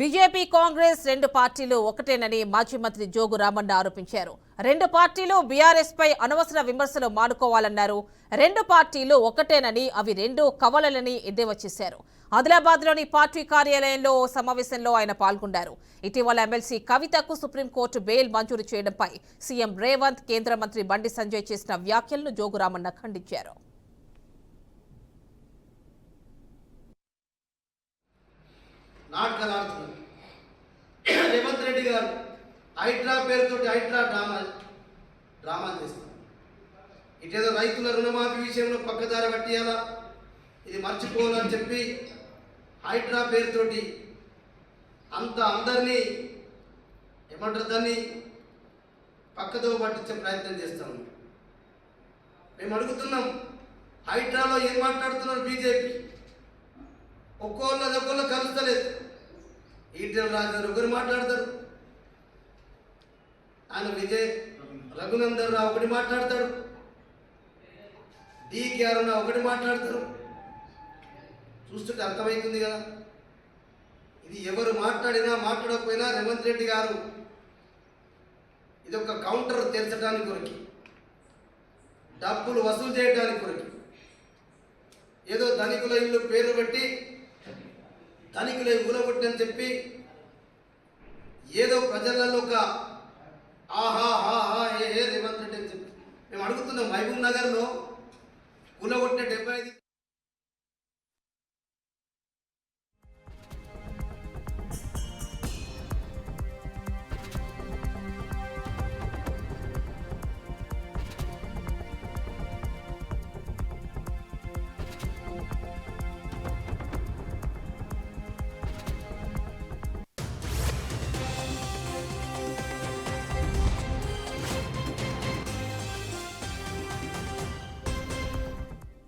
BJP Congress రెండు పార్టీలు ఒకటేనని మాజీ మంత్రి జోగు రామన్న ఆరోపించారు. రెండు పార్టీలు బీఆర్ఎస్ పై అనవసర విమర్శలు మానుకోవాలన్నారు. రెండు పార్టీలు ఒకటేనని అవి రెండు కవలలని ఎద్దేవా చేశారు. ఆదిలాబాద్లోని పార్టీ కార్యాలయంలో సమావేశంలో ఆయన పాల్గొన్నారు. ఇటీవల ఎమ్మెల్సీ కవితకు సుప్రీంకోర్టు బెయిల్ మంజూరు చేయడంపై సీఎం రేవంత్ కేంద్ర మంత్రి బండి సంజయ్ చేసిన వ్యాఖ్యలను జోగు రామన్న ఖండించారు. నాటకాలు ఆడుతున్నారు రేవంత్ రెడ్డి గారు హైడ్రా పేరుతోటి హైడ్రా డ్రామా డ్రామా చేస్తున్నారు ఇటేదో రైతుల రుణమాఫీ విషయంలో పక్కదారి పట్టేయాలా. ఇది మర్చిపోవాలని చెప్పి హైడ్రా పేరుతోటి అంత అందరినీ ఏమంటారు దాన్ని పక్కతో పట్టించే ప్రయత్నం చేస్తాము మేము అడుగుతున్నాం హైడ్రాలో ఏం మాట్లాడుతున్నారు బీజేపీ? ఒక్కోళ్ళది ఒక్కోళ్ళు కలుస్తలేదు. ఈటెల రాజు ఒకరు మాట్లాడతారు. ఆయన విజయ్ రఘునందన్ రావు ఒకటి మాట్లాడతాడు డికే అరుణ ఒకటి మాట్లాడతారు. చూస్తుంటే అర్థమవుతుంది కదా. ఇది ఎవరు మాట్లాడినా మాట్లాడకపోయినా రేవంత్ రెడ్డి గారు ఇది ఒక కౌంటర్ తెరచడానికి కొరికి. డబ్బులు వసూలు చేయడానికి కొరికి. ఏదో ధనికుల ఇల్లు పేరు పెట్టి ధనికులే ఊలగొట్టని చెప్పి ఏదో ప్రజలలో ఒక ఆహా హా ఏ ఏ రేవంత్ రెడ్డి అని చెప్పి. మేము అడుగుతున్నాం మహబూబ్ నగర్లో కూలగొట్టే డెబ్బై ఐదు